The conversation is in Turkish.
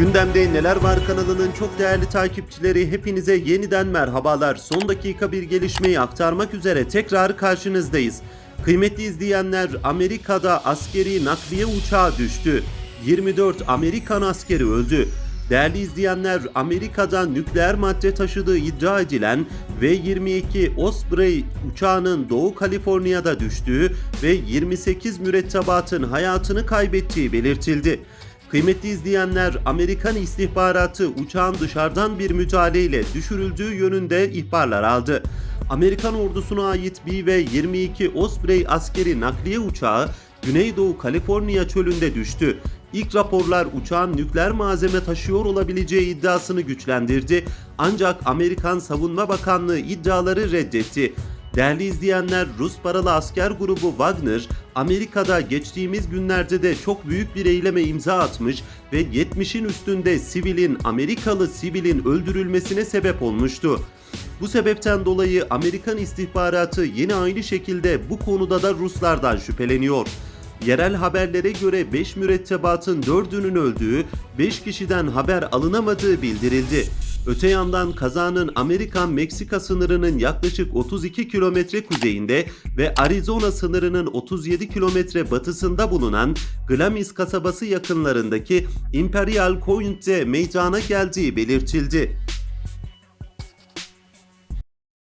Gündemde Neler Var kanalının çok değerli takipçileri hepinize yeniden merhabalar. Son dakika bir gelişmeyi aktarmak üzere tekrar karşınızdayız. Kıymetli izleyenler Amerika'da askeri nakliye uçağı düştü. 24 Amerikan askeri öldü. Değerli izleyenler Amerika'da nükleer madde taşıdığı iddia edilen V-22 Osprey uçağının Doğu Kaliforniya'da düştüğü ve 28 mürettebatın hayatını kaybettiği belirtildi. Kıymetli izleyenler, Amerikan istihbaratı uçağın dışarıdan bir müdahaleyle düşürüldüğü yönünde ihbarlar aldı. Amerikan ordusuna ait BV-22 Osprey askeri nakliye uçağı Güneydoğu Kaliforniya çölünde düştü. İlk raporlar uçağın nükleer malzeme taşıyor olabileceği iddiasını güçlendirdi. Ancak Amerikan Savunma Bakanlığı iddiaları reddetti. Değerli izleyenler, Rus paralı asker grubu Wagner, Amerika'da geçtiğimiz günlerde de çok büyük bir eyleme imza atmış ve 70'in üstünde sivilin, Amerikalı sivilin öldürülmesine sebep olmuştu. Bu sebepten dolayı Amerikan istihbaratı yine aynı şekilde bu konuda da Ruslardan şüpheleniyor. Yerel haberlere göre 5 mürettebatın 4'ünün öldüğü, 5 kişiden haber alınamadığı bildirildi. Öte yandan kazanın Amerikan-Meksika sınırının yaklaşık 32 kilometre kuzeyinde ve Arizona sınırının 37 kilometre batısında bulunan Glamis kasabası yakınlarındaki Imperial Coint'te meydana geldiği belirtildi.